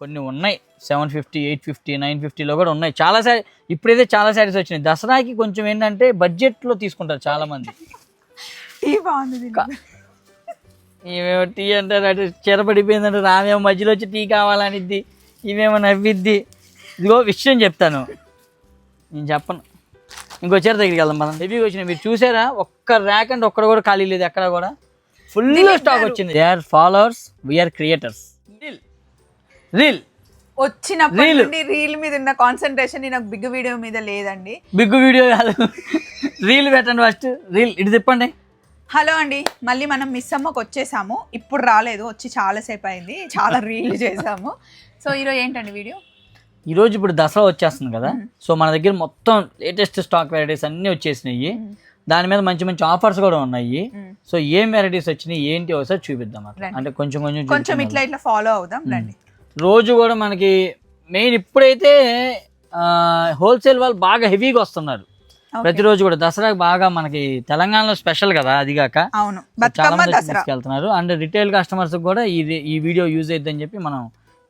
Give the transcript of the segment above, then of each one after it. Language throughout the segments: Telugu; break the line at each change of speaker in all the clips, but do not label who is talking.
కొన్ని ఉన్నాయి. Seven fifty eight fifty nine ఫిఫ్టీలో కూడా ఉన్నాయి. చాలా సారీ ఇప్పుడైతే చాలా శారీస్ వచ్చినాయి. దసరాకి కొంచెం ఏంటంటే బడ్జెట్లో తీసుకుంటారు చాలా మంది
బాగుంది
టీ అంటారు అటు చెరపడిపోయిందంటే రామేమో మధ్యలో వచ్చి టీ కావాలనిద్ది ఇవేమో నవ్విద్ది. ఇదిగో విషయం చెప్తాను. నేను చెప్పను. ఇంకో చీర దగ్గరికి వెళ్దాం మనం హెవీగా వచ్చినాయి మీరు చూసారా? ఒక్క ర్యాక్ అంటే ఒక్కడ కూడా ఖాళీ లేదు ఎక్కడ కూడా. ఫుల్ స్టాక్ వచ్చింది. They are followers we are creators reel reel
వచ్చినప్పటి
Reel.
నుండి రీల్ మీద ఉన్న కాన్సన్ట్రేషన్ నాకు బిగ్ వీడియో మీద లేదండి.
బిగ్ వీడియో కాదు. రీల్ పెట్టండి ఫస్ట్ రీల్ ఇటు తిప్పండి.
హలో అండి. మళ్ళీ మనం మిస్ అమ్మకి వచ్చేసాము. ఇప్పుడు రాలేదు. వచ్చి చాలా సేపు అయింది. చాలా రీల్ చేసాము. సో ఈరోజు ఏంటండి వీడియో
ఈరోజు ఇప్పుడు దసరా వచ్చేస్తుంది కదా. సో మన దగ్గర మొత్తం లేటెస్ట్ స్టాక్ వెరైటీస్ అన్నీ వచ్చేసినాయి. దాని మీద మంచి మంచి ఆఫర్స్ కూడా ఉన్నాయి. సో ఏం వెరైటీస్ వచ్చినాయి? ఏంటి? ఒకసారి చూపిద్దాం అట్లా. అంటే కొంచెం కొంచెం
కొంచెం
చూపిద్దాం.
ఇట్లా ఇట్లా ఫాలో అవుదాం. రండి.
రోజు కూడా మనకి మెయిన్ ఇప్పుడైతే హోల్సేల్ వాళ్ళు బాగా హెవీగా వస్తున్నారు. ప్రతిరోజు కూడా దసరాకి బాగా మనకి తెలంగాణలో స్పెషల్ కదా అది కాక.
అవును.
చాలా మంది
దసరా.
తీసుకెళ్తున్నారు. అండ్ రిటైల్ కస్టమర్స్ కూడా ఇది ఈ వీడియో యూజ్ అయిద్దని చెప్పి మనం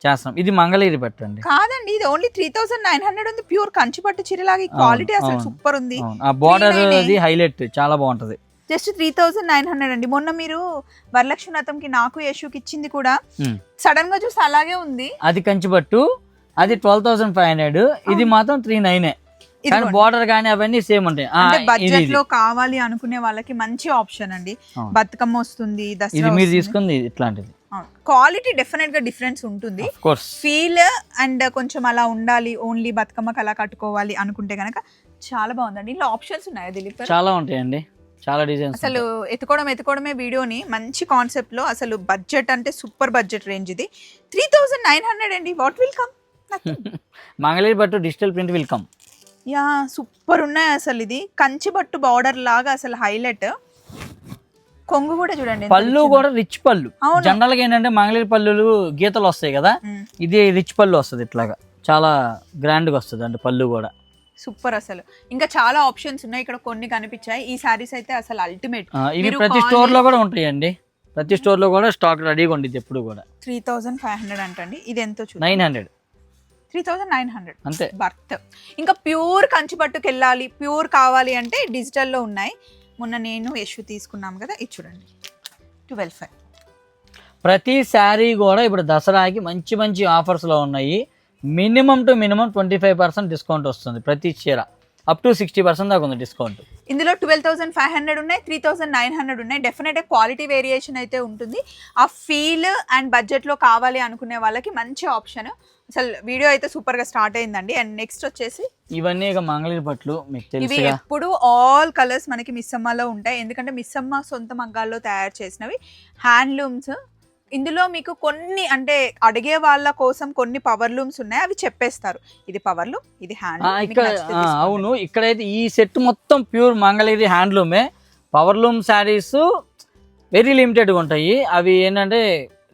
చేస్తాం ఇది మంగళగిరి పెట్టండి
కాదండి ఇది only three thousand nine hundred ఉంది. ప్యూర్ కంచిపట్టు చీరలాగా క్వాలిటీ అసలు. సూపర్ ఉంది.
ఆ బార్డర్
399.
అది హైలైట్ చాలా బాగుంటది.
Just three thousand nine hundred అండి. మొన్న మీరు వరలక్ష్మి వ్రతంకి నాకు యశుకి ఇచ్చింది కూడా
ఉమ్.
సడన్గా చూస్తే అలాగే ఉంది.
అది కంచిపట్టు అది ట్వెల్వ్ థౌసండ్ ఫైవ్ హండ్రెడ్ ఇది మాత్రం త్రీ నైనే. కానీ. బార్డర్ కానీ అవన్నీ సేమ్ ఉంటాయి.
బడ్జెట్లో కావాలి అనుకునే వాళ్ళకి మంచి ఆప్షన్ అండి. బతుకమ్మ వస్తుంది
ఇది
దసరా
మీరు తీసుకుంది ఇట్లాంటిది.
క్వాలిటీ డెఫినెట్గా డిఫరెన్స్ ఉంటుంది. ఫీల్ అండ్ కొంచెం అలా ఉండాలి ఓన్లీ బతుకమ్మకి అలా కట్టుకోవాలి అనుకుంటే గనక చాలా బాగుందండి. ఇంట్లో ఆప్షన్స్ ఉన్నాయా దిలీప్
చాలా ఉంటాయండి. చాలా డిజైన్స్
అసలు ఎత్తుకోవడం ఎత్తుకోవడమే వీడియోని. మంచి కాన్సెప్ట్లో అసలు బడ్జెట్ అంటే సూపర్ బడ్జెట్ రేంజ్ ఇది. త్రీ థౌసండ్ నైన్ హండ్రెడ్ అండి. వాట్ విల్ కమ్
మంగళగిరి పట్టు digital print will come
yeah super ఉన్నాయి అసలు ఇది. కంచి బట్టు బార్డర్ లాగా అసలు హైలైట్ కొంగు కూడా చూడండి
పళ్ళు. కూడా రిచ్ పళ్ళు. జనరల్గా ఏంటంటే మంగళగిరి పళ్ళులు గీతలు వస్తాయి కదా. ఇది రిచ్ పళ్ళు వస్తుంది ఇట్లాగా. చాలా గ్రాండ్గా వస్తుంది అంటే పళ్ళు కూడా.
సూపర్ అసలు. ఇంకా చాలా ఆప్షన్స్ ఉన్నాయి. ఇక్కడ కొన్ని కనిపించాయి. ఈ సారీస్ అయితే అసలు అల్టిమేట్
ఇవి ప్రతి స్టోర్లో కూడా ఉంటాయండి. ప్రతి స్టోర్లో కూడా స్టాక్ రెడీగా ఉండేది ఎప్పుడు కూడా.
త్రీ థౌజండ్ ఫైవ్ హండ్రెడ్ అంటండి. ఇది ఎంతో చూడండి
nine hundred
three thousand nine hundred
అంతే.
బర్త్ ఇంకా ప్యూర్ కంచి పట్టుకు వెళ్ళాలి. ప్యూర్ కావాలి అంటే డిజిటల్లో ఉన్నాయి. మొన్న నేను యశు తీసుకున్నాం కదా. ఇది చూడండి. ట్వెల్వ్ ఫైవ్
ప్రతి శారీ కూడా ఇప్పుడు దసరాకి మంచి మంచి ఆఫర్స్లో ఉన్నాయి. Minimum to minimum twenty five percent discount వస్తుంది ప్రతి చీర. అప్ టు సిక్స్టీ పర్సెంట్ దాకా ఉంది డిస్కౌంట్.
ఇందులో ట్వెల్వ్ థౌసండ్ ఫైవ్ హండ్రెడ్ ఉన్నాయి త్రీ థౌసండ్ నైన్ హండ్రెడ్ ఉన్నాయి. డెఫినెట్గా క్వాలిటీ వేరియేషన్ అయితే ఉంటుంది. ఆ ఫీల్ అండ్ బడ్జెట్లో కావాలి అనుకునే వాళ్ళకి మంచి ఆప్షన్ అసలు వీడియో అయితే సూపర్గా స్టార్ట్ అయిందండి. అండ్ నెక్స్ట్ వచ్చేసి
ఇవన్నీ ఇక మంగళగిరి పట్లు మీకు
ఇవి
తెలుసుగా
ఎప్పుడు ఆల్ కలర్స్ మనకి మిస్సమ్మలో ఉంటాయి. ఎందుకంటే మిస్సమ్మ సొంత మగ్గాల్లో తయారు చేసినవి. హ్యాండ్లూమ్స్ ఇందులో మీకు కొన్ని అంటే అడిగే వాళ్ళ కోసం కొన్ని పవర్ లూమ్స్ ఉన్నాయి అవి చెప్పేస్తారు. ఇది పవర్ లూమ్ ఇది హ్యాండ్
ఇక్కడ అవును. ఇక్కడైతే ఈ సెట్ మొత్తం ప్యూర్ మంగళగిరి హ్యాండ్లూమే పవర్లూమ్ శారీస్ వెరీ లిమిటెడ్గా ఉంటాయి. అవి ఏంటంటే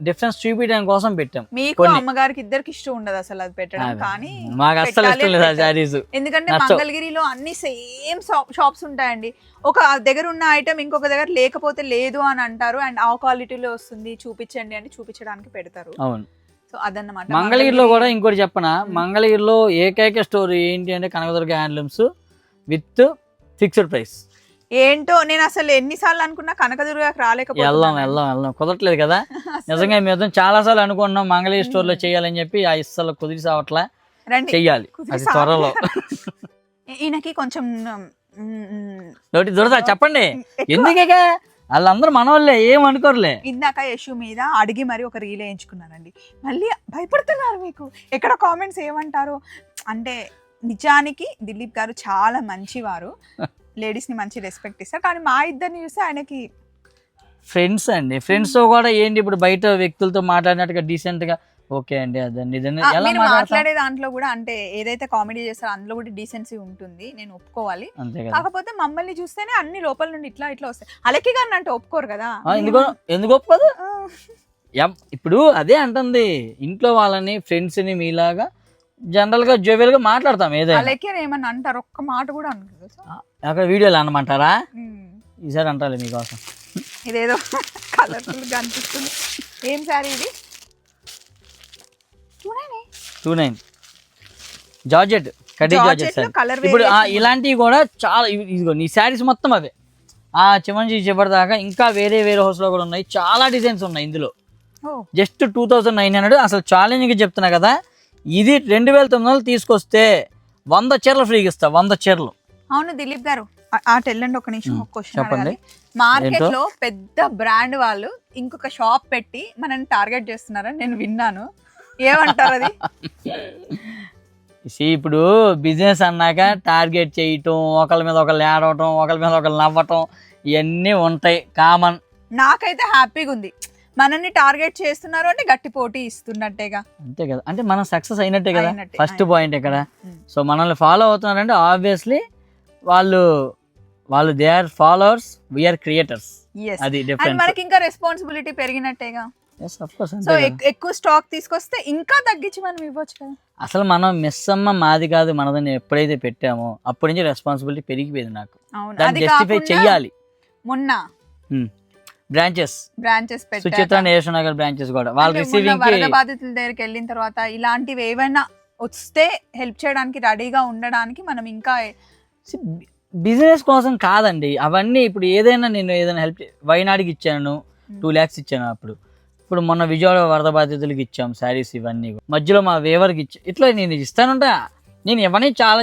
డిఫరెన్స్ చూపించడానికి కోసం పెట్టాం.
మీకు. అమ్మగారికి ఇద్దరికి ఇష్టం ఉండదు అసలు అది పెట్టడం. కానీ
మాకు
పెట్టాలి
ఇష్టం లేదు ఆ. శారీస్.
ఎందుకంటే. మంగళగిరిలో అన్ని సేమ్ షాప్స్ ఉంటాయండి. ఒక దగ్గర ఉన్న ఐటమ్ ఇంకొక దగ్గర లేకపోతే లేదు అని అంటారు. అండ్ ఆ క్వాలిటీలో వస్తుంది. చూపించండి అంటే చూపించడానికి పెడతారు.
అవును.
సో అదన్నమాట.
మంగళగిరిలో కూడా ఇంకోటి చెప్పనా? మంగళగిరిలో ఏకైక స్టోర్ ఏంటి అంటే Kanakadurga handlooms with fixed price.
ఏంటో నేను అసలు ఎన్నిసార్లు అనుకున్నా కనకదుర్గకి
వెళ్దాం
రాలేకపోతున్నాను
వెళ్దాం వెళ్దాం. కుదరట్లేదు కదా? నిజంగా మేము చాలా సార్లు అనుకున్నాం మంగళగిరి స్టోర్లో చేయాలని చెప్పి ఆ ఇස්සలు కుదిరి సావట్లా.
రండి.
చెయ్యాలి. అది త్వరలో.
ఈయనకి కొంచెం
ఒకటి దొరదా చెప్పండి.
ఎక్కువ-
ఎందుకే వాళ్ళందరూ మనోళ్ళే ఏం అనుకోరులే.
ఇందాక యశు మీద అడిగి మరి ఒక రీల్ వేయించుకున్నానండి. మళ్ళీ భయపడుతున్నారు మీకు. ఎక్కడ కామెంట్స్ ఏమంటారు. అంటే నిజానికి దిలీప్ గారు చాలా మంచివారు. లేడీస్ని మంచి రెస్పెక్ట్ ఇస్తారు కానీ మా ఇద్దరిని చూస్తే ఆయనకి
ఫ్రెండ్స్ అండి. ఫ్రెండ్స్తో కూడా ఏంటి ఇప్పుడు బయట వ్యక్తులతో మాట్లాడినట్టుగా డీసెంట్గా ఓకే అండి అదండి.
మీరు మాట్లాడే దాంట్లో కూడా అంటే ఏదైతే కామెడీ చేస్తారో అందులో కూడా డీసెన్సీ ఉంటుంది. నేను ఒప్పుకోవాలి. కాకపోతే మమ్మల్ని చూస్తేనే అన్ని లోపల నుండి ఇట్లా ఇట్లా వస్తాయి. అలకి గారిని అంటే ఒప్పుకోరు కదా.
ఎందుకో ఎందుకు ఒప్పుకోదు? ఇప్పుడు అదే అంటుంది. ఇంట్లో వాళ్ళని ఫ్రెండ్స్ని మీలాగా జనరల్గా జోవియల్గా మాట్లాడతాం ఏదైనా.
ఏమన్నా అంటారు? ఒక్క మాట కూడా అనరు?
అక్కడ వీడియోలు అనమంటారా. ఈసారి అంటారు మీకోసం.
ఇదేదో కలర్ఫుల్గా అనిపిస్తుంది ఏం సారీ ఇది?
టూ నైన్ జార్జెట్ కడ్డీ
Georgette
జార్జెట్ సార్. ఇప్పుడు ఇలాంటివి కూడా చాలా ఇదిగో నీ శారీస్ మొత్తం అవే. ఆ చిమంచి చివరిదాకా ఇంకా వేరే వేరే హౌస్లో కూడా ఉన్నాయి. చాలా డిజైన్స్ ఉన్నాయి ఇందులో. Just two thousand nine hundred. అసలు ఛాలెంజ్గా చెప్తున్నా కదా. ఇది రెండు వేల తొమ్మిది వందలు తీసుకొస్తే వంద చీరలు ఫ్రీగా ఇస్తా వంద చీరలు.
అవును దిలీప్ గారు ఆ- ఆ టెల్లండి ఒక నిమిషం ఒక క్వశ్చన్
చెప్పండి.
మార్కెట్? లో పెద్ద బ్రాండ్ వాళ్ళు ఇంకొక షాప్ పెట్టి మనల్ని టార్గెట్ చేస్తున్నారని నేను విన్నాను. ఏమంటారు అది?
ఇప్పుడు బిజినెస్ అన్నాక టార్గెట్ చేయటం ఒకళ్ళ మీద ఒకళ్ళు ఏడవటం ఒకళ్ళ మీద ఒకళ్ళు నవ్వటం ఇవన్నీ ఉంటాయి కామన్.
నాకైతే హ్యాపీగా ఉంది. మనల్ని టార్గెట్ చేస్తున్నారు అంటే గట్టి పోటీ ఇస్తున్నట్టేగా.
అంతే కదా. అంటే మనం సక్సెస్ అయినట్టే కదా.
అయినట్టే,
ఫస్ట్. పాయింట్ ఇక్కడ. సో మనల్ని ఫాలో అవుతున్నారంటే ఆబ్వియస్లీ వాళ్ళు వాళ్ళు they are followers we are creators. అది
అండ్
డిఫరెన్స్
మనకి ఇంకా రెస్పాన్సిబిలిటీ పెరిగినట్టేగా.
ఎస్ ఆఫ్ కోర్స్
సో ఎక్కువ స్టాక్ తీసుకొస్తే ఇంకా తగ్గించి మనం ఇవ్వచ్చు కదా.
అసలు మనం మిస్ అమ్మ మాది కాదు మనదని ఎప్పుడైతే పెట్టామో అప్పటి నుంచి రెస్పాన్సిబిలిటీ పెరిగిపోయింది నాకు.
అవును.
దాన్ని
అది
జస్టిఫై
కాకుండా
చెయ్యాలి.
మొన్న
branches
branches
Suchitra national Nagar branches కూడా. వాళ్ళు రిసీవింగ్
వరద
కి
బాధితుల దగ్గరికి వెళ్ళిన తర్వాత ఇలాంటివి ఏవైనా వస్తే హెల్ప్ చేయడానికి రెడీగా ఉండడానికి మనం ఇంకా
బిజినెస్ కోసం కాదండి. అవన్నీ ఇప్పుడు ఏదైనా నేను ఏదైనా హెల్ప్ వైనాడికి ఇచ్చాను. టూ ల్యాక్స్ ఇచ్చాను అప్పుడు. ఇప్పుడు మొన్న విజయవాడ వరద బాధితులకి ఇచ్చాం శారీస్ ఇవన్నీ మధ్యలో మా వేవర్కి ఇచ్చా ఇట్లా నేను ఇస్తానంటే. నేను ఇవన్నీ చాలా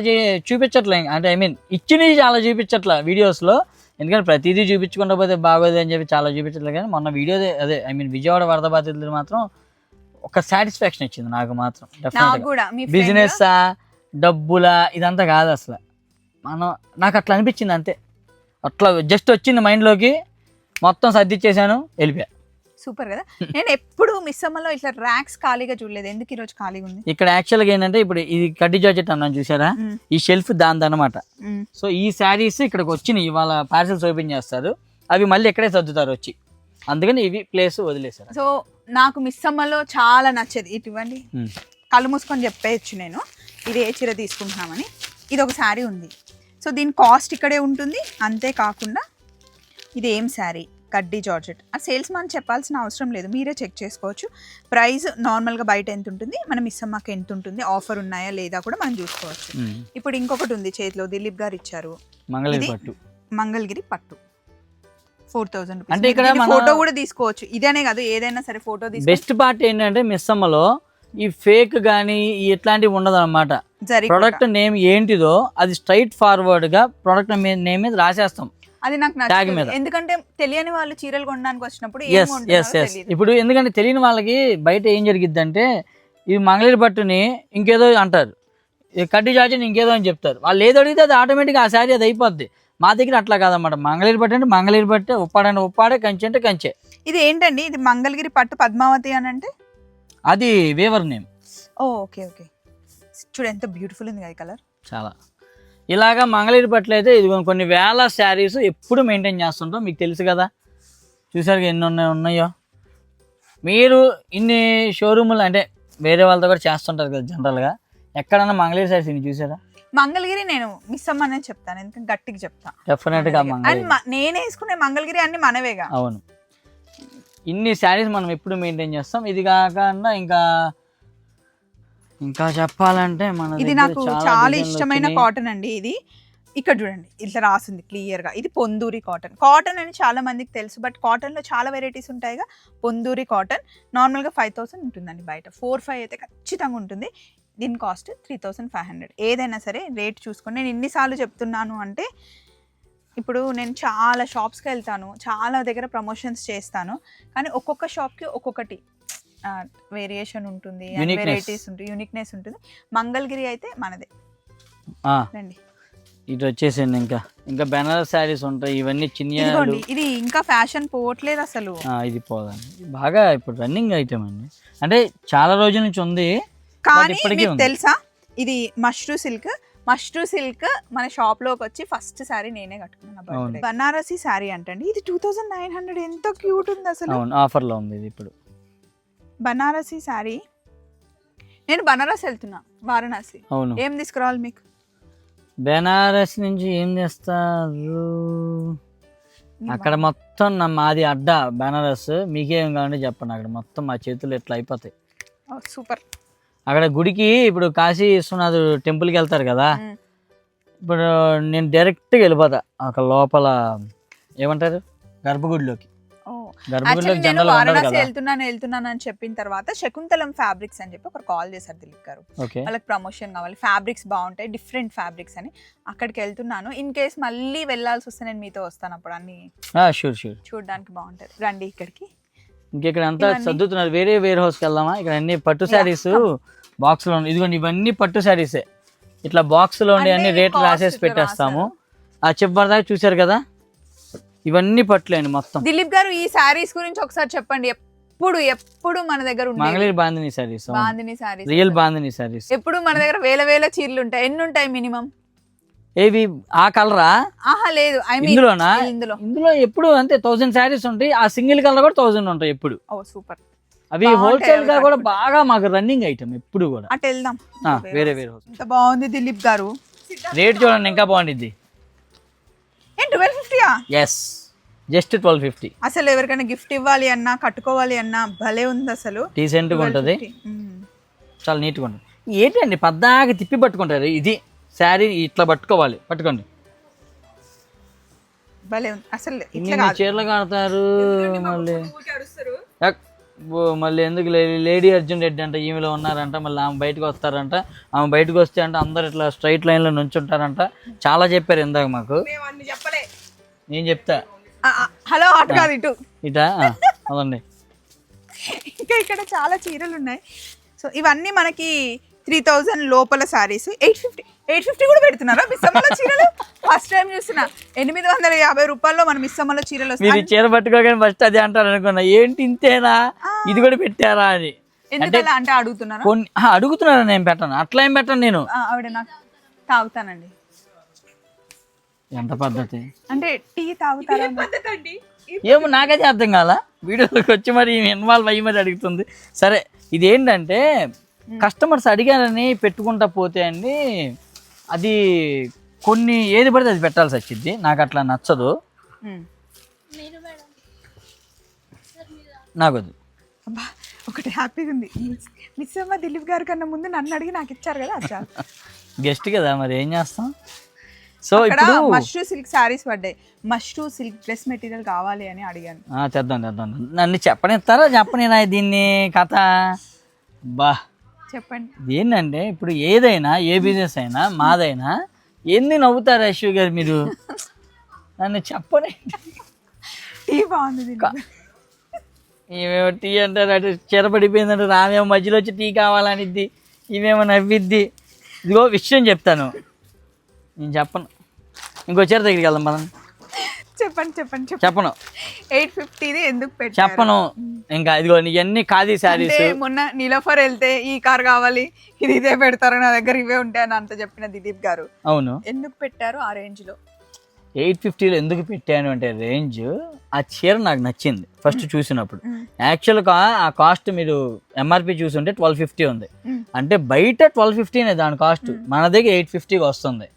చూపించట్లే. అంటే ఐ మీన్ ఇచ్చినవి చాలా చూపించట్లే వీడియోస్లో ఎందుకంటే ప్రతిదీ చూపించుకుంటూ పోతే బాగోదు అని చెప్పి చాలా చూపించట్లేదు కానీ మొన్న వీడియో అదే ఐ మీన్ విజయవాడ వరద బాధితులు మాత్రం ఒక సాటిస్ఫాక్షన్ ఇచ్చింది నాకు మాత్రం బిజినెస్ డబ్బులా ఇదంతా కాదు అసలు. మనం నాకు అట్లా అనిపించింది అంతే. అట్లా జస్ట్ వచ్చింది మైండ్లోకి మొత్తం సర్దిచ్చేసాను వెళ్ళిపోయా.
సూపర్ కదా. నేను ఎప్పుడు మిస్ అమ్మలో ఇట్లా ర్యాక్స్ ఖాళీగా చూడలేదు. ఎందుకు ఈరోజు ఖాళీగా ఉంది?
ఇక్కడ యాక్చువల్గా ఏంటంటే ఇప్పుడు ఇది కడ్డీ జాకెట్ అన్నాను చూసారా. ఈ షెల్ఫ్ దాని అనమాట. సో ఈ శారీస్ ఇక్కడికి వచ్చినాయి. ఇవాళ పార్సల్స్ ఓపెన్ చేస్తారు. అవి మళ్ళీ ఇక్కడే సర్దుతారు వచ్చి. అందుకని ఇవి ప్లేస్ వదిలేశారు.
సో నాకు మిస్ అమ్మలో చాలా నచ్చేది. ఇటువంటి. కళ్ళు మూసుకొని చెప్పేయచ్చు నేను. ఇది ఏ చీర తీసుకుంటున్నామని. ఇది ఒక శారీ ఉంది. సో దీని కాస్ట్ ఇక్కడే ఉంటుంది. అంతేకాకుండా ఇది ఏం శారీ? కడ్డీ జార్జెట్. ఆ సేల్స్ మ్యాన్ చెప్పాల్సిన అవసరం లేదు. మీరే చెక్ చేసుకోవచ్చు. ప్రైస్ నార్మల్గా బయట ఎంత ఉంటుంది? మన మిస్ అమ్మకి ఎంత ఉంటుంది? ఆఫర్ ఉన్నాయా లేదా కూడా మనం చూసుకోవచ్చు. ఇప్పుడు ఇంకొకటి ఉంది చేతిలో. దిలీప్ గారు ఇచ్చారు.
మంగళగిరి? పట్టు.
మంగళగిరి పట్టు. ఫోర్ థౌసండ్
అంటే ఇక్కడ
ఫోటో కూడా తీసుకోవచ్చు. ఇదనే కాదు ఏదైనా సరే ఫోటో
బెస్ట్ పార్ట్ ఏంటంటే మిస్సమ్మలో ఈ ఫేక్ కానీ ఇట్లాంటివి ఉండదు అనమాట ప్రొడక్ట్ నేమ్ ఏంటిదో అది స్ట్రైట్ ఫార్వర్డ్గా ప్రొడక్ట్ నేమ్ మీద రాసేస్తాం.
అది నాకు
మీద.
ఎందుకంటే తెలియని వాళ్ళు చీరలు కొనడానికి వచ్చినప్పుడు
ఎస్ ఎస్ ఎస్. ఇప్పుడు ఎందుకంటే తెలియని వాళ్ళకి బయట ఏం జరిగిద్ది అంటే ఈ మంగళగిరి పట్టుని ఇంకేదో అంటారు. కడ్డీ జార్జిని ఇంకేదో అని చెప్తారు. వాళ్ళు ఏదో అడిగితే అది ఆటోమేటిక్గా ఆ శారీ అది అయిపోద్ది. మా దగ్గర అట్లా కాదన్నమాట. మంగళగిరి పట్టు అంటే మంగళగిరి పట్టే ఉప్పాడంటే ఉప్పాడే కంచె అంటే కంచె.
ఇది ఏంటండి? ఇది మంగళగిరి పట్టు పద్మావతి అని అంటే?
అది weaver name
oh okay okay. చూడు ఎంత బ్యూటిఫుల్ ఉంది కదా కలర్
చాలా. ఇలాగా మంగళగిరి పట్లు అయితే ఇది కొన్ని వేల శారీస్ ఎప్పుడు మెయింటైన్ చేస్తుంటాం మీకు తెలుసు కదా. చూసారు ఎన్ని ఉన్నాయి ఉన్నాయో. మీరు ఇన్ని షోరూములు అంటే వేరే వాళ్ళతో కూడా చేస్తుంటారు కదా జనరల్గా ఎక్కడన్నా మంగళగిరి శారీస్ ఇన్ని చూసారా?
మంగళగిరి నేను మిస్ అమ్మనే చెప్తాను ఎందుకంటే గట్టిగా చెప్తా.
డెఫినెట్గా
అండ్
మంగళగిరి
నేను వేసుకునే మంగళగిరి అన్ని మనవేగా.
అవును. ఇన్ని శారీస్ మనం ఎప్పుడు మెయింటైన్ చేస్తాం. ఇది కాకుండా ఇంకా ఇంకా చెప్పాలంటే మన
ఇది నాకు చాలా ఇష్టమైన. కాటన్ అండి ఇది. ఇక్కడ చూడండి ఇట్లా రాసింది క్లియర్గా. ఇది పొందూరి కాటన్ కాటన్ అని చాలా మందికి తెలుసు బట్ కాటన్లో చాలా వెరైటీస్ ఉంటాయిగా. పొందూరి కాటన్ నార్మల్గా ఫైవ్ థౌసండ్ ఉంటుందండి బయట. ఫోర్ ఫైవ్ అయితే ఖచ్చితంగా ఉంటుంది. దీని cost three thousand five hundred ఏదైనా సరే రేట్ చూసుకొని నేను ఇన్నిసార్లు చెప్తున్నాను అంటే ఇప్పుడు నేను చాలా షాప్స్కి వెళ్తాను చాలా దగ్గర ప్రమోషన్స్ చేస్తాను. కానీ ఒక్కొక్క షాప్కి ఒక్కొక్కటి వేరియేషన్ ఉంటుంది. వెరైటీస్ ఉంటుంది యూనిక్నెస్ ఉంటుంది. మంగళగిరి అయితే మనదే. రండి.
ఇటు వచ్చేసింది ఇంకా. ఇంకా బెనారస్ శారీస్ ఉంటాయి ఇవన్నీ చిన్న
ఇది ఇంకా ఫ్యాషన్ పోవట్లేదు అసలు.
ఇది పోదండి. బాగా ఇప్పుడు రన్నింగ్ ఐటమ్ అండి. అంటే చాలా రోజుల నుంచి ఉంది
కానీ మీకు. తెలుసా? ఇది మష్రూ సిల్క్ మష్రూ సిల్క్ మన షాప్లోకి వచ్చి ఫస్ట్ సారీ నేనే కట్టుకున్నాను. బనారసి సారీ అంటండి. ఇది టూ థౌజండ్ నైన్ హండ్రెడ్ ఎంత క్యూట్ ఉంది అసలు.
అవును ఆఫర్లో ఉంది ఇది ఇప్పుడు.
బనారసి సారీ. నేను బనారస్ వెళ్తున్నా వారణాసి.
అవును.
ఏం తీసుకురావాలి మీకు?
బెనారస్ నుంచి ఏం చేస్తారు అక్కడ మొత్తం నా మాది అడ్డా బెనారస్. మీకేం కావాలంటే చెప్పండి అక్కడ మొత్తం మా చేతులు ఎట్లా అయిపోతాయి.
సూపర్.
అక్కడ గుడికి ఇప్పుడు కాశీ విశ్వనాథ్ టెంపుల్కి వెళ్తారు కదా. ఇప్పుడు నేను డైరెక్ట్గా వెళ్ళిపోతా అక్కడ లోపల ఏమంటారు. గర్భగుడిలోకి.
యాక్చువల్లీ నేను వారణాసి వెళ్తున్నాను వెళ్తున్నాను అని చెప్పిన తర్వాత శకుంతలం ఫ్యాబ్రిక్స్ అని చెప్పి ఒకరు కాల్ చేశారు దిలీప్ గారు. వాళ్ళకి ప్రమోషన్ కావాలి ఫ్యాబ్రిక్స్ బాగుంటాయి డిఫరెంట్ ఫ్యాబ్రిక్స్ అని. అక్కడికి వెళ్తున్నాను. ఇన్ కేస్ మళ్ళీ వెళ్ళాల్సి వస్తే నేను మీతో వస్తాను అప్పుడు అన్ని
షూర్ షూర్
చూడడానికి బాగుంటది రండి ఇక్కడికి.
ఇంకెక్కడ అంతా సర్దుతున్నారు. వేరే వేరే హౌస్కి వెళ్దామా? ఇక్కడ అన్ని పట్టు శారీస్ బాక్స్లో ఉన్నాయి. ఇదిగోండి ఇవన్నీ పట్టు శారీసే ఇట్లా బాక్స్లో ఉండే అన్ని రేట్లు రాసేసి పెట్టేస్తాము. ఆ చివరిదాకా చూశారు కదా? ఇవన్నీ పట్టులేండి మొత్తం.
దిలీప్ గారు ఈ శారీస్ గురించి ఒకసారి చెప్పండి. ఎప్పుడు ఎప్పుడు మన దగ్గర
మంగళగిరి బాందిని శారీస్
బాందిని శారీస్.
రియల్ బాందిని శారీస్.
ఎప్పుడు మన దగ్గర వేల వేల చీరలు ఉంటాయి? ఎన్ని ఉంటాయి మినిమం?
ఏవి? ఆ కలరా?
ఆహా లేదు. ఐ మీన్
ఇందులోనా?
ఇందులో.
ఇందులో ఎప్పుడు అంతే థౌసండ్ శారీస్ ఉంటాయి. ఆ సింగిల్ కలర్ కూడా థౌసండ్ ఉంటాయి ఎప్పుడు.
Oh super.
అవి
హోల్సేల్గా
కూడా. బాగా మాకు రన్నింగ్ ఐటమ్ ఎప్పుడు కూడా.
అటు వెళ్దాం.
ఆ, వేరే వేరే
బాగుంది దిలీప్ గారు.
రేట్ చూడండి ఇంకా బాగుండిద్ది.
ఏం ట్వెల్వ్ ఫిఫ్టీయా
ఎస్ జస్ట్ ట్వెల్వ్ ఫిఫ్టీ
అసలు ఎవరికైనా గిఫ్ట్ ఇవ్వాలి అన్నా కట్టుకోవాలి అన్నా భలే ఉంది అసలు.
డీసెంట్గా ఉంటుంది.
1250. మ్మ్.
చాలా నీట్గా ఉంటుంది. ఏంటండి పద్దాక తిప్పి పట్టుకుంటారు? ఇది శారీ ఇట్లా పట్టుకోవాలి. పట్టుకోండి.
భలే ఉంది. అసలు ఇట్లా
చీరలు కడతారు మళ్ళీ. మళ్ళీ ఎందుకు లేడీ అర్జున్ రెడ్డి అంట ఈమెలో ఉన్నారంట మళ్ళీ ఆమె బయటకు వస్తారంట. ఆమె బయటకు వస్తే అంటే అందరు ఇట్లా స్ట్రైట్ లైన్లో నుంచుంటారంట. చాలా చెప్పారు ఇందాక మాకు. నేను చెప్తా.
హలో అటు కాదు ఇటు.
ఇటా? అదండి.
ఇంకా ఇక్కడ చాలా చీరలు ఉన్నాయి. సో ఇవన్నీ మనకి త్రీ థౌజండ్ లోపల sarees eight fifty eight fifty కూడా పెడుతున్నారా? మిస్సమ్మలో చీరలు? ఫస్ట్ టైం చూస్తున్నా. ఎనిమిది వందల యాభై రూపాయల్లో మనం మిస్సమ్మలో చీరలు
మీరు చీర పట్టుకోగానే ఫస్ట్ అది అంటారు అనుకున్నా. ఏంటి ఇంతేనా? ఇది కూడా పెట్టారా అని.
ఎందుకలా అంటే అడుగుతున్నారా?
కొన్ని అడుగుతున్నారా నేను పెట్టను. అట్లా ఏం పెట్టను నేను.
ఆవిడ నాకు తాగుతానండి.
ఎంత పద్ధతి?
అంటే టీ తాగుతారా?
ఏమో నాకైతే అర్థం కాల. వీడియోలోకి వచ్చి మరి ఇన్వాల్వ్ అయ్యి మరి అడుగుతుంది. సరే ఇది ఏంటంటే కస్టమర్స్ అడిగారని పెట్టుకుంటా పోతే అండి అది కొన్ని ఏది పడితే అది పెట్టాల్సి వచ్చింది నాకు అట్లా నచ్చదు.
ఉమ్.
నాకు అది
అబ్బా ఒకటి హ్యాపీగా ఉంది. మిస్సమ్మ దిలీప్ గారి కన్నా ముందు నన్ను అడిగి నాకు ఇచ్చారు కదా అచ్చా
గెస్ట్ కదా మరి ఏం చేస్తాం? సో
ఇక్కడ
ఇప్పుడు
మష్రూ సిల్క్ శారీస్ పడ్డాయి. మష్రూ సిల్క్ డ్రెస్ మెటీరియల్ కావాలి అని అడిగాను.
ఆ, తెద్దాం తెద్దాం. నన్ను చెప్పనిస్తారా? చెప్పనేనా దీన్ని కథ? బా
చెప్పండి.
ఏంటంటే ఇప్పుడు ఏదైనా ఏ బిజినెస్ అయినా మాదైనా ఎన్ని నవ్వుతారు అశ్వ గారు మీరు? నన్ను చెప్పని.
టీ బాగుంది.
ఈమెమో టీ అంటారు అటు చెరపడిపోయిందంటే రామేమో మధ్యలో వచ్చి టీ కావాలనిద్ది ఈమెమో నవ్విద్ది. ఇదిగో విషయం చెప్తాను. నేను చెప్పను. ఇంకో చీర దగ్గరికి వెళ్దాం మనం
చెప్పండి చెప్పండి
చెప్పను.
ఎయిట్ ఫిఫ్టీది ఎందుకు
చెప్పను. ఇంకా ఇదిగో ఇవన్నీ ఖాదీ శారీస్.
మొన్న నీలోఫర్ వెళ్తే ఈ కార్ కావాలి ఇది ఇదే పెడతారు నా దగ్గర ఇవే ఉంటాయి అని అంత చెప్పిన దిలీప్ గారు.
అవును.
ఎందుకు పెట్టారు ఆ రేంజ్లో
ఎయిట్ ఫిఫ్టీలో ఎందుకు పెట్టాను అంటే రేంజ్ ఆ చీర నాకు నచ్చింది ఫస్ట్ చూసినప్పుడు. యాక్చువల్గా ఆ కాస్ట్ మీరు ఎంఆర్పి చూసుంటే ట్వెల్వ్ ఫిఫ్టీ ఉంది. అంటే బయట ట్వెల్వ్ ఫిఫ్టీనే దాని కాస్ట్ మన దగ్గర ఎయిట్ ఫిఫ్టీకి వస్తుంది.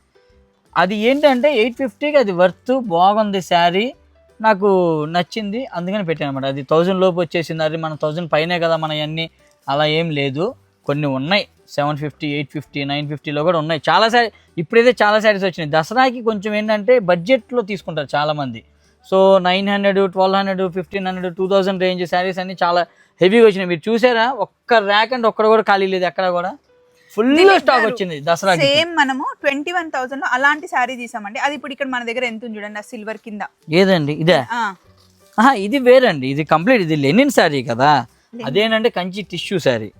అది ఏంటంటే ఎయిట్ ఫిఫ్టీకి అది వర్త్ బాగుంది శారీ. నాకు నచ్చింది. అందుకని పెట్టాను అనమాట అది థౌజండ్ లోపు వచ్చేసింది. అది మన థౌజండ్ పైనే కదా మన అన్నీ అలా ఏం లేదు. కొన్ని ఉన్నాయి. Seven fifty eight fifty nine ఫిఫ్టీలో కూడా ఉన్నాయి. చాలా శారీ ఇప్పుడైతే చాలా శారీస్ వచ్చినాయి. దసరాకి కొంచెం ఏంటంటే బడ్జెట్లో తీసుకుంటారు చాలామంది. So nine hundred twelve hundred fifteen hundred two thousand range sarees అన్ని చాలా హెవీగా వచ్చినాయి. మీరు చూసారా? ఒక్క ర్యాక్ అండ్ ఒక్కడ కూడా ఖాళీ లేదు ఎక్కడ కూడా. ఫుల్ స్టాక్ వచ్చింది దసరాకి
సేమ్ మనము ట్వంటీ వన్ థౌసండ్లో అలాంటి శారీ తీసామండి. అది ఇప్పుడు ఇక్కడ మన దగ్గర ఎంత ఉంది చూడండి ఆ సిల్వర్ కింద.
ఏదండి? ఇదే? ఇది వేరండి. ఇది కంప్లీట్ ఇది లెనిన్ శారీ కదా. అదేనంటే కంచి టిష్యూ శారీ.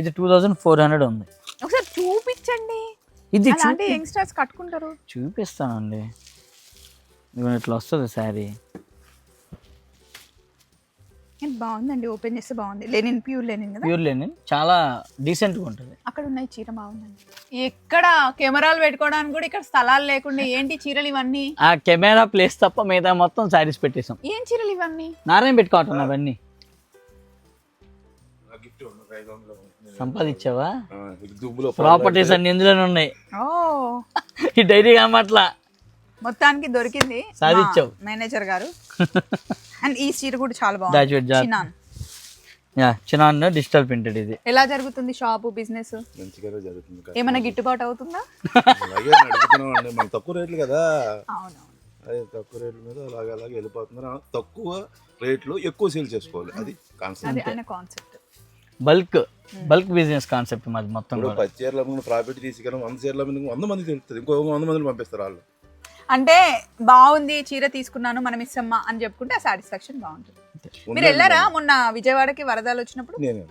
ఇది టూ థౌజండ్ ఫోర్ హండ్రెడ్ ఉంది.
ఒకసారి చూపించండి.
ఇది
అలాంటి యంగ్స్టర్స్ కట్టుకుంటారు.
చూపిస్తానండి. ఇట్లా వస్తుంది శారీ.
బాగుందండి ఓపెన్ చేస్తే బాగుంది. లెనిన్ ప్యూర్ లెనిన్ కదా?
Pure linen. చాలా డీసెంట్గా ఉంటుంది.
అక్కడ ఉన్నాయి చీర బాగుందండి. ఎక్కడ కెమెరాలు పెట్టుకోవడానికి కూడా ఇక్కడ స్థలాలు లేకుండా ఏంటి చీరలు ఇవన్నీ?
ఆ కెమెరా ప్లేస్ తప్ప మిగతా మొత్తం శారీస్ పెట్టేసాం
ఏం చీరలు ఇవన్నీ?
నారాయణ పెట్టుకోవటం అవన్నీ. సంపాదించావా?
దుబ్బులో
ప్రాపర్టీస్ అన్ని ఇందులోనే ఉన్నాయి.
ఓ.
ఈ డైరీ కామట్లా.
మొత్తానికి దొరికింది
సాధించావు.
మేనేజర్ గారు. అండ్ ఈ చీర కూడా చాలా బాగుంది.
చిన్న డిజిటల్ ప్రింటెడ్ ఇది.
ఎలా జరుగుతుంది షాపు బిజినెస్?
మంచిగానే జరుగుతుంది.
ఏమైనా గిట్టుబాటు అవుతుందా?
అలాగే నడుపుతున్నాం అండి మన తక్కువ రేట్లు కదా. అదే తక్కువ రేట్ల మీద అలాగే అలాగే వెళ్ళిపోతున్నారు. తక్కువ రేట్లో ఎక్కువ సేల్ చేసుకోవాలి. అది
అది
concept
concept
bulk bulk business concept మాది మొత్తం
పది చీరల ప్రాఫిట్ తీసుకెళ్ళి వంద చీరల ముందు వంద మంది తెలుస్తుంది ఇంకో వంద మందిని పంపిస్తారు వాళ్ళు.
అంటే బాగుంది చీర తీసుకున్నాను మనం ఇస్తామా అని చెప్పుకుంటే ఆ సాటిస్ఫాక్షన్ బాగుంటుంది మీరు వెళ్ళారా? మొన్న విజయవాడకి వరదలు వచ్చినప్పుడు?
నేను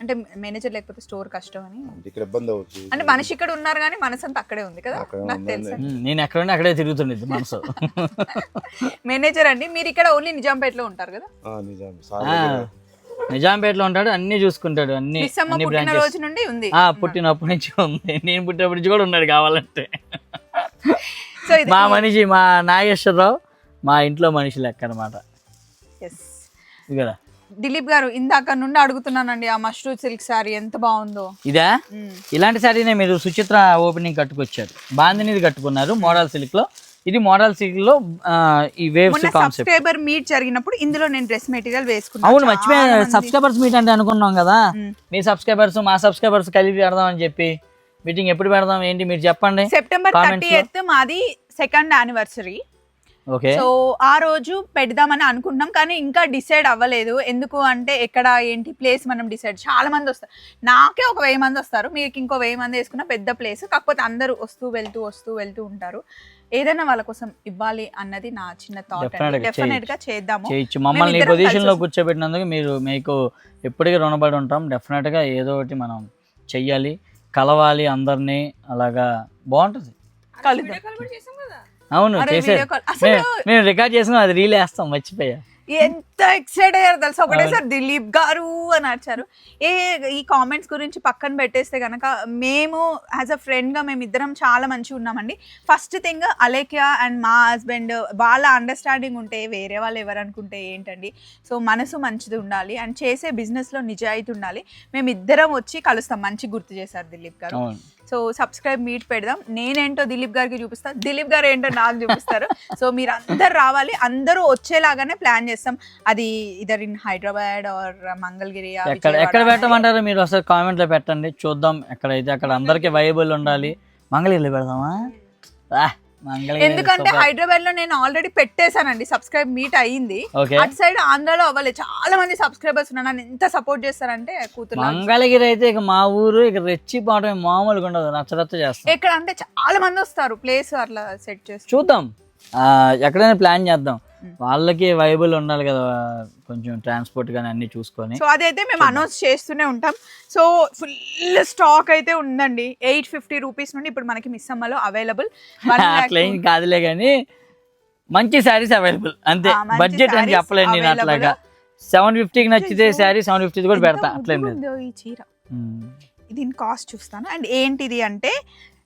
అంటే మేనేజర్ లేకపోతే స్టోర్ కష్టం అని
ఇక్కడ ఇబ్బంది అవుతుంది
అంటే మనిషి ఇక్కడ ఉన్నారు కానీ మనసు అంతా అక్కడే ఉంది కదా? నాకు. తెలుసు
నేను ఎక్కడుంటే అక్కడే తిరుగుతుండేది మనసు.
మేనేజర్ అండి. మీరు ఇక్కడ ఓన్లీ నిజాంపేటలో ఉంటారు కదా?
ఆ, నిజం సార్
ఆ, నిజాంపేటలో ఉంటాడు అన్ని చూసుకుంటాడు అన్ని
పుట్టిన రోజు నుండి ఉంది.
ఆ పుట్టినప్పటి నుంచి ఉంది. నేను పుట్టినప్పటి నుంచి కూడా ఉన్నాడు కావాలంటే. మా మనిషి మా నాగేశ్వరరావు మా ఇంట్లో మనిషి లెక్క అనమాట
దిలీప్ గారు ఇందాక నుండి అడుగుతున్నానండి ఆ మష్రూమ్ సిల్క్ సారీ ఎంత బాగుందో.
ఇదా. ఇలాంటి శారీనే మీరు సుచిత్ర ఓపెనింగ్ కట్టుకొచ్చారు. బాందినిది కట్టుకున్నారు మోడల్ సిల్క్లో ఇది మోడల్ సిల్క్లో ఈ వేవ్స్
సబ్స్క్రైబర్ మీట్ జరిగినప్పుడు ఇందులో నేను డ్రెస్ మెటీరియల్ వేసుకున్నాను
అవును మర్చిపోయా.
చాలా మంది-
సబ్స్క్రైబర్స్ మీట్ అంటే అనుకున్నాం కదా. మీ సబ్స్క్రైబర్స్ మా సబ్స్క్రైబర్స్ కలిపి పెడదాం అని చెప్పి. మీటింగ్ ఎప్పుడు పెడదాం? ఏంటి? మీరు చెప్పండి.
September thirty? ఎయిత్ మాది సెకండ్ యానివర్సరీ
ఓకే
సో ఆ రోజు పెడదామని అనుకుంటున్నాం కానీ ఇంకా డిసైడ్ అవ్వలేదు. ఎందుకు అంటే ఎక్కడ ఏంటి ప్లేస్ మనం డిసైడ్ చాలా మంది వస్తారు. నాకే ఒక వెయ్యి మంది వస్తారు. మీకు ఇంకో వెయ్యి మంది వేసుకున్న పెద్ద ప్లేస్ కాకపోతే అందరూ వస్తూ వెళ్తూ వస్తూ వెళ్తూ ఉంటారు. ఏదైనా వాళ్ళ కోసం ఇవ్వాలి అన్నది నా చిన్న థాట్ డెఫినెట్గా చేద్దాము.
మమ్మల్ని
పొజిషన్లో
కూర్చోబెట్టినందుకు మీరు మీకు ఎప్పటికీ రుణపడి ఉంటాం. డెఫినెట్గా ఏదో ఒకటి మనం చెయ్యాలి. కలవాలి అందరినీ అలాగా బాగుంటుంది. అవును.
అసలు-
మేము- రికార్డ్ చేసుకుని అది రీల్ వేస్తాం మర్చిపోయా
ఎంత ఎక్సైట్ అయ్యారు తెలుసా? ఒకటేసారి దిలీప్ గారు అని అరిచారు. ఏ ఈ కామెంట్స్ గురించి పక్కన పెట్టేస్తే గనక మేము యాజ్ అ ఫ్రెండ్గా మేము ఇద్దరం చాలా మంచిగా ఉన్నామండి. ఫస్ట్ థింగ్ అలేఖ్య అండ్ మా హస్బెండ్ వాళ్ళ అండర్స్టాండింగ్ ఉంటే వేరే వాళ్ళు ఎవరు అనుకుంటే ఏంటండి? సో మనసు మంచిది ఉండాలి అండ్ చేసే బిజినెస్లో నిజాయితీ ఉండాలి. మేము ఇద్దరం వచ్చి కలుస్తాం. మంచి గుర్తు చేశారు దిలీప్ గారు. సో సబ్స్క్రైబ్ మీట్ పెడదాం. నేనేంటో దిలీప్ గారికి చూపిస్తా. దిలీప్ గారు ఏంటో నాకు చూపిస్తారు. సో మీరు అందరు రావాలి. అందరూ వచ్చేలాగానే ప్లాన్ చేస్తాం. అది either in Hyderabad or Mangalagiri
ఎక్కడ ఎక్కడ. పెట్టమంటారు మీరు ఒకసారి కామెంట్లో పెట్టండి చూద్దాం ఎక్కడైతే అక్కడ అందరికి వైబుల్ ఉండాలి. మంగళగిరిలో పెడదామా?
ఎందుకంటే. హైదరాబాద్లో నేను ఆల్రెడీ పెట్టేశానండి సబ్స్క్రైబ్ మీట్ అయ్యింది.
ఓకే
అటు సైడ్ ఆంధ్రాలో అవ్వలేదు చాలా మంది సబ్స్క్రైబర్స్ ఉన్నారు నన్ను ఎంత సపోర్ట్ చేస్తారంటే కూతురు
మంగళగిరి అయితే ఇక మా ఊరు ఇక రెచ్చిపోవడం మామూలుగా ఉండదు రచ్చరచ్చ చేస్తాం.
ఎక్కడ అంటే చాలా మంది వస్తారు ప్లేస్ అట్లా సెట్ చేసి
చూద్దాం. ఎక్కడైనా ప్లాన్ చేద్దాం. వాళ్ళకి వైబుల్ ఉండాలి కదా కొంచెం ట్రాన్స్పోర్ట్ కానీ అన్ని చూసుకొని.
సో అదైతే మేము అనౌన్స్ చేస్తూనే ఉంటాం. సో ఫుల్ స్టాక్ అయితే ఉందండి. ఎయిట్ ఫిఫ్టీ రూపీస్ నుండి ఇప్పుడు మనకి మిస్ అమ్మలో అవైలబుల్
అట్లా ఏం కాదులే కానీ మంచి శారీస్ అవైలబుల్ అంతే. బడ్జెట్ అని చెప్పలేను నేను. అట్లాగా. సెవెన్ ఫిఫ్టీకి నచ్చితే శారీ సెవెన్ ఫిఫ్టీ కూడా పెడతా. అట్లేం లేదు.
ఈ చీర. దీని కాస్ట్ చూస్తాను. అండ్ ఏంటిది అంటే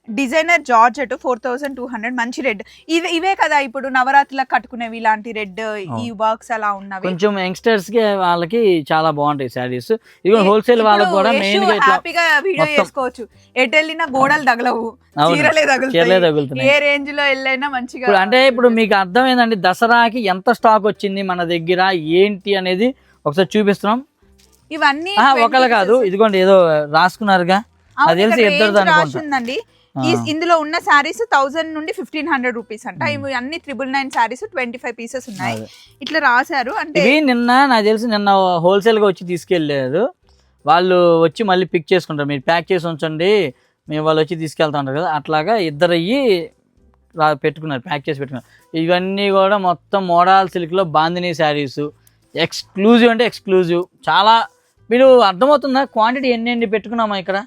designer georgette four thousand two hundred మంచి రెడ్. ఇవే ఇవే కదా ఇప్పుడు నవరాత్రులకు కట్టుకునేవి ఇలాంటి రెడ్ ఈ వర్క్స్ అలా ఉన్నవి?
కొంచెం యంగ్స్టర్స్కి వాళ్ళకి చాలా బాగుంటాయి శారీస్. ఇది హోల్సేల్ వాళ్ళకి కూడా మెయిన్గా
హ్యాపీగా వీడియో. చేసుకోవచ్చు. ఎటు వెళ్ళినా గోడలు తగలవు. చీరలే
తగులుతున్నాయి.
ఏ రేంజ్లో వెళ్ళైనా మంచిగా
అంటే ఇప్పుడు మీకు అర్థమైందండి దసరాకి ఎంత స్టాక్ వచ్చింది మన దగ్గర ఏంటి అనేది ఒకసారి చూపిస్తున్నాం.
ఇవన్నీ
ఆ,
20
ఒకళ్ళు కాదు. ఇదిగోండి ఏదో రాసుకున్నారుగా. అది తెలిసి
ఇక్కడ
ఇద్దరిది
ఇందులో ఉన్న శారీస్ థౌసండ్ నుండి ఫిఫ్టీన్ హండ్రెడ్ రూపీస్ అంట. ఇవి అన్ని triple nine sarees twenty five pieces ఉన్నాయి. ఇట్లా రాశారు. అంటే
నిన్న నాకు తెలిసి నిన్న హోల్సేల్గా వచ్చి తీసుకెళ్ళారు. వాళ్ళు వచ్చి మళ్ళీ పిక్ చేసుకుంటారు. మీరు ప్యాక్ చేసి ఉంచండి. మేము వాళ్ళు వచ్చి తీసుకెళ్తా ఉంటారు కదా. అట్లాగా ఇద్దరు అయ్యి రా పెట్టుకున్నారు. ప్యాక్ చేసి పెట్టుకున్నారు. ఇవన్నీ కూడా మొత్తం మోడల్ సిల్క్లో బాందినీ శారీస్. ఎక్స్క్లూజివ్ అంటే ఎక్స్క్లూజివ్. చాలా మీరు అర్థమవుతుందా? క్వాంటిటీ ఎన్ని ఎన్ని పెట్టుకున్నామా ఇక్కడ?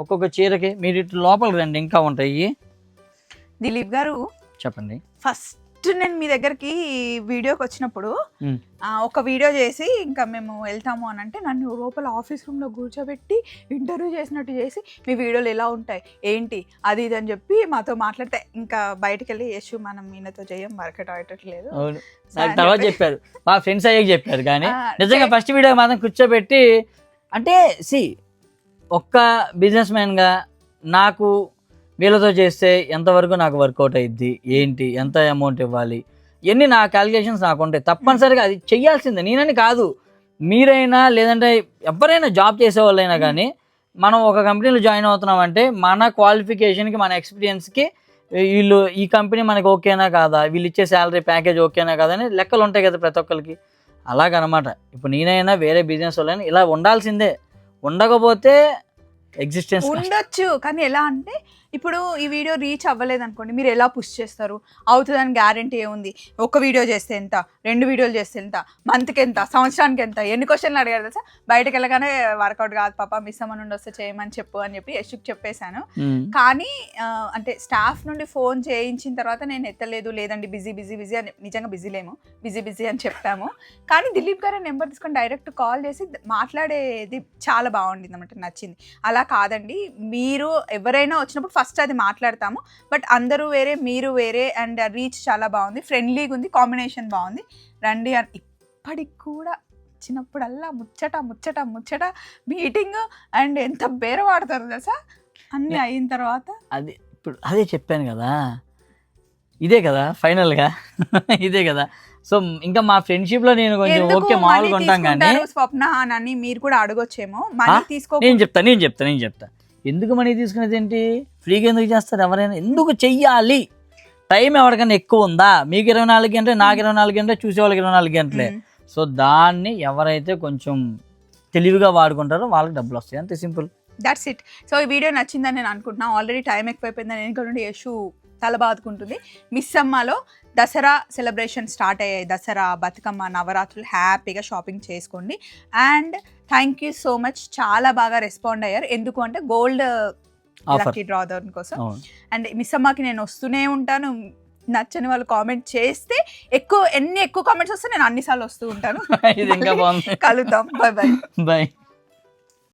ఒక్కొక్క చీరకి మీరు ఇటు లోపలికి రండి ఇంకా ఉంటాయి.
దిలీప్ గారు
చెప్పండి.
ఫస్ట్ నేను మీ దగ్గరికి వీడియోకి వచ్చినప్పుడు ఒక వీడియో చేసి ఇంకా మేము వెళ్తాము అని అంటే నన్ను లోపల ఆఫీస్ రూమ్లో కూర్చోబెట్టి ఇంటర్వ్యూ చేసినట్టు చేసి మీ వీడియోలు ఎలా ఉంటాయి ఏంటి అది ఇది అని చెప్పి మాతో మాట్లాడితే ఇంకా బయటికి వెళ్ళి యశు మనం ఈయనతో చేయం మార్కెట్ అయ్యేటట్లేదు
తర్వాత
చెప్పి-
చెప్పారు. మా ఫ్రెండ్స్ అయ్యాక చెప్పారు కానీ నిజంగా ఫస్ట్ వీడియో మాత్రం కూర్చోబెట్టి అంటే సి ఒక్క బిజినెస్ మ్యాన్గా నాకు వీళ్ళతో చేస్తే ఎంతవరకు నాకు వర్కౌట్ అయ్యిద్ది ఏంటి? ఎంత అమౌంట్ ఇవ్వాలి? ఇవన్నీ నా క్యాలిక్యులేషన్స్ నాకు ఉంటాయి? తప్పనిసరిగా అది చెయ్యాల్సిందే. నేనని కాదు. మీరైనా లేదంటే ఎవరైనా జాబ్ చేసే వాళ్ళైనా కానీ మనం ఒక కంపెనీలో జాయిన్ అవుతున్నాం అంటే మన క్వాలిఫికేషన్కి మన ఎక్స్పీరియన్స్కి వీళ్ళు ఈ కంపెనీ మనకి ఓకేనా కాదా? వీళ్ళు ఇచ్చే శాలరీ ప్యాకేజ్ ఓకేనా కాదా? అని లెక్కలు ఉంటాయి కదా ప్రతి ఒక్కరికి అలాగనమాట. ఇప్పుడు నేనైనా వేరే బిజినెస్ వాళ్ళైనా ఇలా ఉండాల్సిందే. ఉండకపోతే ఎగ్జిస్టెన్స్
ఉండొచ్చు. కానీ ఎలా అంటే ఇప్పుడు ఈ వీడియో రీచ్ అవ్వలేదు అనుకోండి మీరు ఎలా పుష్ చేస్తారు? అవుతుందని గ్యారంటీ ఏముంది ఒక వీడియో చేస్తే ఎంత? రెండు వీడియోలు చేస్తే ఎంత? మంత్కి ఎంత? సంవత్సరానికి ఎంత? ఎన్ని క్వశ్చన్లు అడిగారు తెలుసా? బయటకు వెళ్ళగానే వర్కౌట్ కాదు పాప మిస్ అమ్మ నుండి వస్తే చేయమని చెప్పు అని చెప్పి యశుక్ చెప్పేశాను. కానీ అంటే స్టాఫ్ నుండి ఫోన్ చేయించిన తర్వాత నేను ఎత్తలేదు లేదండి బిజీ బిజీ బిజీ అని నిజంగా బిజీ లేము. బిజీ బిజీ అని చెప్పాము. కానీ దిలీప్ గారు నెంబర్ తీసుకొని డైరెక్ట్ కాల్ చేసి మాట్లాడేది చాలా బాగుండింది అనమాట నచ్చింది. అలా కాదండి మీరు ఎవరైనా వచ్చినప్పుడు ఫస్ట్ అది మాట్లాడతాము. బట్ అందరూ వేరే మీరు వేరే అండ్ రీచ్ చాలా బాగుంది. ఫ్రెండ్లీగా ఉంది కాంబినేషన్ బాగుంది. రండి అని ఇప్పటికి కూడా వచ్చినప్పుడల్లా ముచ్చట ముచ్చట ముచ్చట మీటింగ్ అండ్ ఎంత బేర వాడతారు తెలుసా? అన్నీ అయిన తర్వాత
అది ఇప్పుడు అదే చెప్పాను కదా. ఇదే కదా ఫైనల్గా. ఇదే కదా. సో ఇంకా మా ఫ్రెండ్షిప్లో నేను కొంచెం ఓకే మామూలుగా ఉంటాం కానీ
స్వప్న అని మీరు కూడా అడగొచ్చేమో. మనీ? తీసుకో
నేను చెప్తా నేను చెప్తా నేను చెప్తా. ఎందుకు మనీ తీసుకునేది ఏంటి? ఫ్రీగా ఎందుకు చేస్తారు ఎవరైనా? ఎందుకు చెయ్యాలి? టైం ఎవరికైనా ఎక్కువ ఉందా? మీకు ఇరవై నాలుగు గంటలే నాకు ఇరవై నాలుగు గంటలే చూసే వాళ్ళకి ఇరవై నాలుగు గంటలే. సో దాన్ని ఎవరైతే కొంచెం తెలివిగా వాడుకుంటారో వాళ్ళకి డబ్బులు వస్తాయి. అంతే సింపుల్.
దట్స్ ఇట్ సో ఈ వీడియో నచ్చిందని నేను అనుకుంటున్నాను ఆల్రెడీ టైం ఎక్కువైపోయిందని నేను నుండి యశు తల బాదుకుంటుంది. మిస్ అమ్మలో దసరా సెలబ్రేషన్ స్టార్ట్ అయ్యాయి. దసరా బతుకమ్మ నవరాత్రులు హ్యాపీగా షాపింగ్ చేసుకోండి. And thank you so much చాలా బాగా రెస్పాండ్ అయ్యారు. ఎందుకు అంటే గోల్డ్ లక్కీ డ్రా కోసం.
అవును.
అండ్ మిస్ అమ్మకి నేను వస్తూనే ఉంటాను. నచ్చని వాళ్ళు కామెంట్ చేస్తే ఎక్కువ ఎన్ని ఎక్కువ కామెంట్స్ వస్తే నేను అన్నిసార్లు వస్తూ ఉంటాను. కలుద్దాం. Bye bye
bye